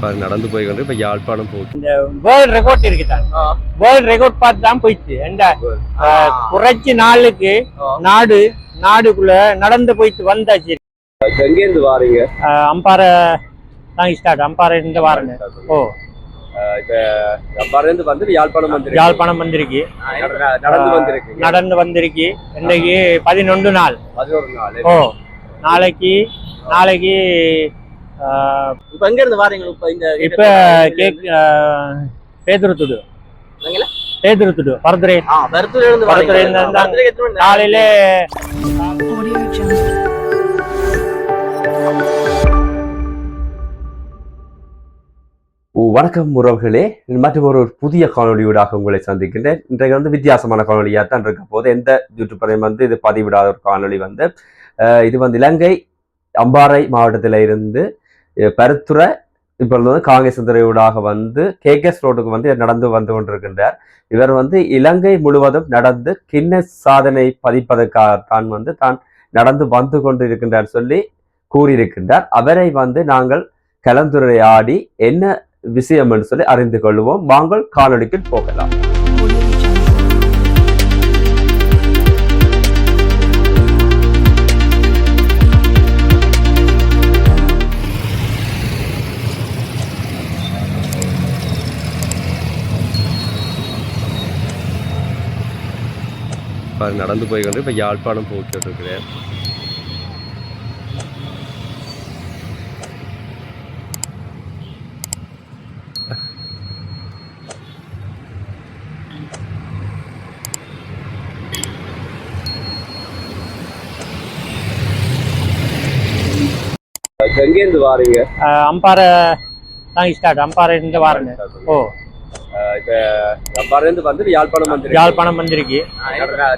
பாரு நடந்து போய் கொண்டு இப்ப யாழ்ப்பாணம் போகுது இந்த வேர்ல்ட் ரெக்கார்ட் இருக்குதான் வேர்ல்ட் ரெக்கார்ட் பார்த்து தான் போயிடுச்சு. அஹ், குறைச்சி நாளுக்கு நாடு நாடுக்குள்ள நடந்து போயிட்டு வந்தாச்சு. இப்ப எங்க இருந்து வாரீங்க அம்பாறை தான் ஸ்டார்ட் அம்பாறை இந்த வாரங்க ஓ வந்து யாழ்ப்பாணம் வந்து யாழ்ப்பாணம் வந்திருக்கு. நடந்து வந்திருக்கீங்க நடந்து வந்திருக்கு. இன்னைக்கு பதினொன்று நாள். பதினோரு நாள். ஓ. நாளைக்கு நாளைக்கு இப்ப எங்க இருந்து வாரீங்க? இப்ப இந்த இப்ப கேக் பேதுருத்துடு? பேதுருத்துடு பரதுரை. மணி நேரம்? காலையில வணக்கம் உறவுகளே. மற்றும் ஒரு புதிய காணொலியூடாக உங்களை சந்திக்கின்றேன். இன்றைக்கு வந்து வித்தியாசமான காணொலியாக தான் இருக்க போது எந்த யூடியூப்பரையும் வந்து இது பதிவிடாத ஒரு காணொலி வந்து இது வந்து இலங்கை அம்பாறை மாவட்டத்தில் இருந்து பருத்துறை இப்பொழுது வந்து காங்கிரஸ் துறையூடாக வந்து கேகேஸ் ரோடுக்கு வந்து நடந்து வந்து கொண்டிருக்கின்றார். இவர் வந்து இலங்கை முழுவதும் நடந்து கின்னஸ் சாதனை பதிப்பதற்காக தான் வந்து தான் நடந்து வந்து கொண்டு இருக்கின்றார் சொல்லி கூறியிருக்கின்றார். அவரை வந்து நாங்கள் கலந்துரையாடி என்ன விஷயம் என்று சொல்லி அறிந்து கொள்வோம். வாங்கள் காணொளிக்கு போகலாம். பாரு நடந்து போய் கொண்டு இப்போ யாழ்ப்பாணம் போக்கிட்டு இருக்கிறேன் எங்கேருந்து வாரீங்க? அம்பாறை தான் ஸ்டார்ட் அம்பாறை இந்த வாரங்க. ஓ. இப்போ வந்து யாழ்ப்பாணம் வந்து யாழ்ப்பாணம் வந்திருக்கு.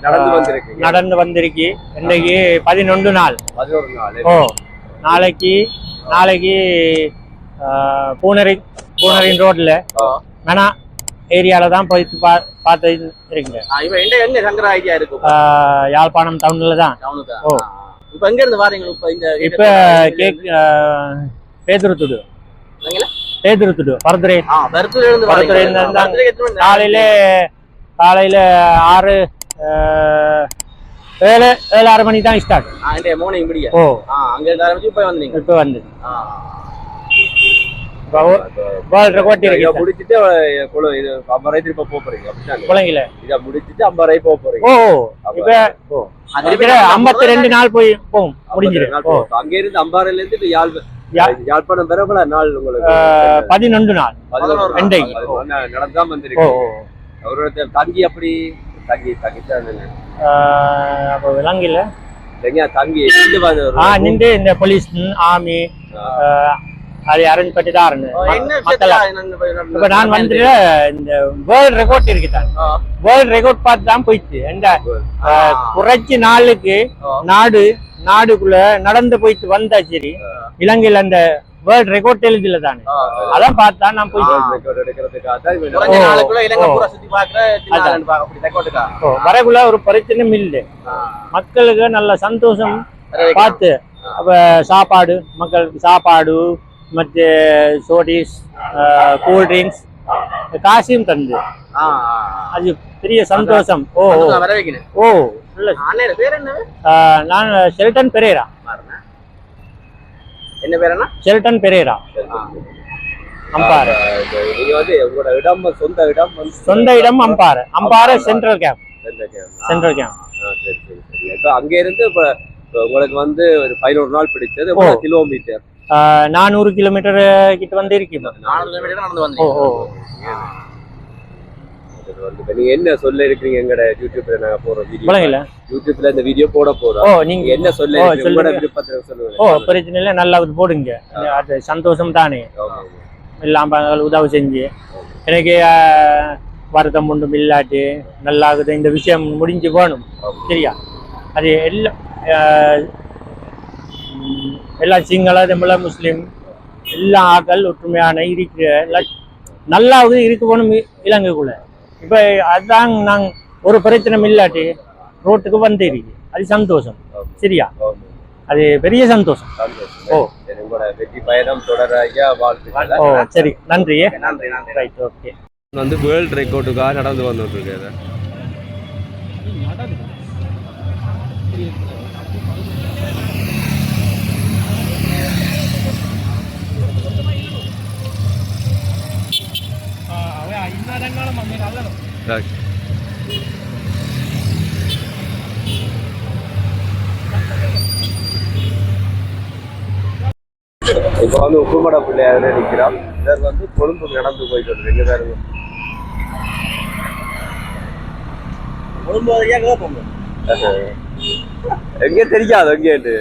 நடந்து வந்திருக்கீங்க நடந்து வந்திருக்கு. இன்னைக்கு பதினொன்று நாள். பதினோரு நாள். ஓ நாளைக்கு நாளைக்கு பூனரி பூனரின் ரோட்ல. மெனா ஏரியால தான் போயிட்டு பா பார்த்து இப்ப எங்க சங்கர ஐடியா இருக்கு யாழ்ப்பாணம் டவுன்ல தான். ஓ. இப்ப எங்க இருந்து வாரீங்க? இப்ப இந்த இப்ப கேக் பேதுருத்துடு மணி நேரம்? காலையில காலையில ஆறு ஏழு ஏழு ஆறு மணி தான் ஸ்டார்ட் மார்னிங் முடிய. ஓ. அங்க இப்ப வந்தீங்க இப்போ வந்து வேர்ல்ட் ரெக்கார்ட் இதை இருக்கு. முடிச்சிட்டு இது அம்பாறை திரும்ப போக போறீங்க. அப்படித்தானே குழந்தைல இதை முடிச்சிட்டு அம்பாறை போக போறீங்க. ஓ இப்ப நாள் போய் போகும். அங்க இருந்து அம்பாறையில இருந்து யாழ் யாழ்ப்பாணம் பெறப்பட நாள் உங்களுக்கு பதினொன்று நாள். ரெண்டைக்கு. ஓ வந்திருக்கு இடத்துல தங்கி அப்படி? தங்கி தங்கித்தான் அப்போ விலங்கில்? இல்லைங்க தங்கி? ஆ நின்று இந்த போலீஸ் ஆர்மி அதை அரேஞ்ச் பண்ணி தான் இப்ப நான் வந்து இந்த வேர்ல்ட் ரெக்கார்ட் இருக்குதான். வேர்ல்ட் ரெக்கார்ட் பார்த்து தான் போயிடுச்சு இந்த. குறைச்சி நாளுக்கு. நாடு நாடுக்குள்ள நடந்து போயிட்டு வந்தா சரி. இலங்கையில அந்த வேர்ல்ட் ரெக்கார்ட் எழுதில தானே. அதான் பார்த்து நான் ஓ, வரக்குள்ள ஒரு பிரச்சனையும் இல்லை. மக்களுக்கு நல்ல சந்தோஷம் பார்த்து அப்ப சாப்பாடு மக்களுக்கு சாப்பாடு மற்ற சோடிஸ் கூல் ட்ரிங்க்ஸ் காசையும் தந்து. அது பெரிய சந்தோஷம். ஓ ஓ. வர வைக்கணும் ஓ நல்ல அண்ணன் பேர் என்ன ஆஹ், நான் ஷெல்டன் பெரேரா. என்ன பேர் என்ன ஷெல்டன் பெரேரா இப்ப நீங்க வந்து உங்களோட இடம் சொந்த இடம் சொந்த இடம் Ampara Ampara central camp. Central camp. சரி சரி சரி. இப்ப அங்க இருந்து இப்ப உங்களுக்கு வந்து ஒரு பதினோரு நாள் பிடிச்சது கிலோமீட்டர் நானூறு கிலோமீட்டர் கிட்ட வந்து இருக்கீங்க நானூறு கிலோமீட்டர் நடந்து வந்தீங்க ஓ இது வந்து இப்ப நீங்க என்ன சொல்ல இருக்கிறீங்க? எங்கட யூடியூப்ல நாங்க போற வீடியோ யூடியூப்ல இந்த வீடியோ போட போறோம். ஓ நீங்க என்ன சொல்ல சொல்லுங்க. ஓ பிரச்சனை இல்லை நல்லா அது போடுங்க. அது சந்தோஷம் தானே. எல்லாம் உதவி செஞ்சு. எனக்கு வருத்தம் ஒன்றும் இல்லாட்டி நல்லா இருக்குது இந்த விஷயம் முடிஞ்சு போகணும். சரியா? அது எல்லாம் எல்லாம் சிங்கள தமிழ முஸ்லீம் எல்லா ஆக்கள் ஒற்றுமையான இருக்கிற நல்லாவது இருக்கு போகணும் இலங்கைக்குள்ள. இப்போ அதான் நாங்கள் ஒரு பிரச்சனை இல்லாட்டி ரோட்டுக்கு வந்து இருக்கு அது சந்தோஷம். சரியா. அது பெரிய சந்தோஷம். சந்தோஷம். ஓ. வெற்றி பயணம் தொடர ஐயா வாழ்த்துக்கள். ஓ சரி. நன்றி நன்றி நன்றி. ரைட் ஓகே வந்து வேர்ல்ட் ரெக்கார்டுக்காக நடந்து வந்துட்டு இருக்காரு இப்போ வந்து உப்புமட பிள்ளையார் நிற்கிறோம் இவர் வந்து கொழும்பு நடந்து போயிட்டு இருக்கு. எங்க ஏன் கேட்போம் எங்கே தெரியாது எங்கேட்டு